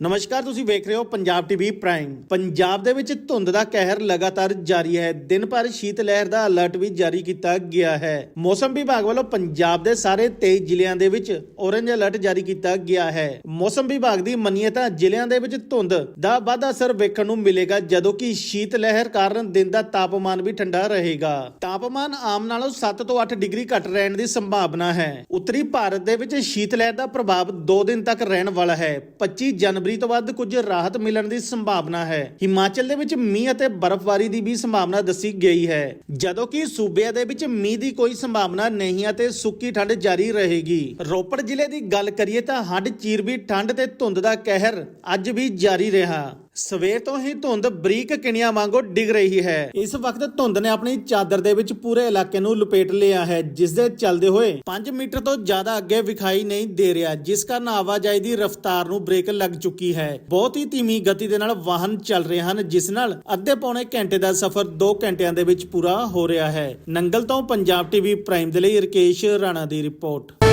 ਨਮਸਕਾਰ, ਤੁਸੀਂ ਵੇਖ ਰਹੇ ਹੋ ਪੰਜਾਬ ਟੀਵੀ ਪ੍ਰਾਈਮ ਪੰਜਾਬ ਦੇ ਵਿੱਚ ਧੁੰਦ ਦਾ ਕਹਿਰ ਲਗਾਤਾਰ ਜਾਰੀ ਹੈ। ਦਿਨ ਭਰ ਸ਼ੀਤ ਲਹਿਰ ਦਾ ਅਲਰਟ ਵੀ ਜਾਰੀ ਕੀਤਾ ਗਿਆ ਹੈ। ਮੌਸਮ ਵਿਭਾਗ ਵੱਲੋਂ ਪੰਜਾਬ ਦੇ ਸਾਰੇ 23 ਜ਼ਿਲ੍ਹਿਆਂ ਦੇ ਵਿੱਚ ਔਰੇਂਜ ਅਲਰਟ ਜਾਰੀ ਕੀਤਾ ਗਿਆ ਹੈ। ਮੌਸਮ ਵਿਭਾਗ ਦੀ ਮੰਨੀਏ ਤਾਂ ਜ਼ਿਲ੍ਹਿਆਂ ਦੇ ਵਿੱਚ ਧੁੰਦ ਦਾ ਵੱਧ ਅਸਰ ਵੇਖਣ ਨੂੰ ਮਿਲੇਗਾ, ਜਦੋਂ ਕਿ ਸ਼ੀਤ ਲਹਿਰ ਕਾਰਨ ਦਿਨ ਦਾ ਤਾਪਮਾਨ ਵੀ ਠੰਡਾ ਰਹੇਗਾ। ਤਾਪਮਾਨ ਆਮ ਨਾਲੋਂ 7 ਤੋਂ 8 ਡਿਗਰੀ ਘੱਟ ਰਹਿਣ ਦੀ ਸੰਭਾਵਨਾ ਹੈ। ਉੱਤਰੀ ਭਾਰਤ ਦੇ ਵਿੱਚ ਸ਼ੀਤ ਲਹਿਰ ਦਾ ਪ੍ਰਭਾਵ 2 ਦਿਨ ਤੱਕ ਰਹਿਣ ਵਾਲਾ ਹੈ। 25 ਜਨਵਰੀ ਤੋਂ ਬਾਅਦ ਕੁਝ ਰਾਹਤ ਮਿਲਣ ਦੀ ਸੰਭਾਵਨਾ ਹੈ। ਹਿਮਾਚਲ ਦੇ ਵਿੱਚ ਮੀਂਹ ਅਤੇ ਬਰਫ਼ਬਾਰੀ ਦੀ ਵੀ ਸੰਭਾਵਨਾ ਦੱਸੀ ਗਈ ਹੈ। ਜਦੋਂ ਕਿ ਸੂਬਿਆਂ ਦੇ ਵਿੱਚ ਮੀਂਹ ਦੀ ਕੋਈ ਸੰਭਾਵਨਾ ਨਹੀਂ ਅਤੇ ਸੁੱਕੀ ਠੰਡ ਜਾਰੀ ਰਹੇਗੀ। ਰੋਪੜ ਜ਼ਿਲ੍ਹੇ ਦੀ ਗੱਲ ਕਰੀਏ ਤਾਂ ਹੱਡ ਚੀਰਵੀ, ਠੰਡ ਤੇ ਧੁੰਦ ਦਾ ਕਹਿਰ ਅੱਜ ਵੀ ਜਾਰੀ ਰਿਹਾ। ਸਵੇਰ ਤੋਂ ਹੀ ਧੁੰਦ ਬਰੀਕ ਕਿਣੀਆਂ ਵਾਂਗੂ ਡਿੱਗ ਰਹੀ ਹੈ। ਇਸ ਵਕਤ ਧੁੰਦ ਨੇ ਆਪਣੀ ਚਾਦਰ ਦੇ ਵਿੱਚ ਪੂਰੇ ਇਲਾਕੇ ਨੂੰ ਲਪੇਟ ਲਿਆ ਹੈ, ਜਿਸ ਦੇ ਚੱਲਦੇ ਹੋਏ 5 ਮੀਟਰ ਤੋਂ ਜ਼ਿਆਦਾ ਅੱਗੇ ਵਿਖਾਈ ਨਹੀਂ ਦੇ ਰਿਹਾ, ਜਿਸ ਕਾਰਨ ਆਵਾਜਾਈ ਦੀ ਰਫ਼ਤਾਰ ਨੂੰ ਬ੍ਰੇਕ ਲੱਗ ਚੁੱਕੀ ਹੈ। ਬਹੁਤ ਹੀ ਧੀਮੀ ਗਤੀ ਦੇ ਨਾਲ ਵਾਹਨ ਚੱਲ ਰਹੇ ਹਨ, ਜਿਸ ਨਾਲ ਅੱਧੇ ਪੌਣੇ ਘੰਟੇ ਦਾ ਸਫ਼ਰ 2 ਘੰਟਿਆਂ ਦੇ ਵਿੱਚ ਪੂਰਾ ਹੋ ਰਿਹਾ ਹੈ। ਨੰਗਲ ਤੋਂ ਪੰਜਾਬ ਟੀਵੀ ਪ੍ਰਾਈਮ ਦੇ ਲਈ ਰਕੇਸ਼ ਰਾਣਾ ਦੀ ਰਿਪੋਰਟ।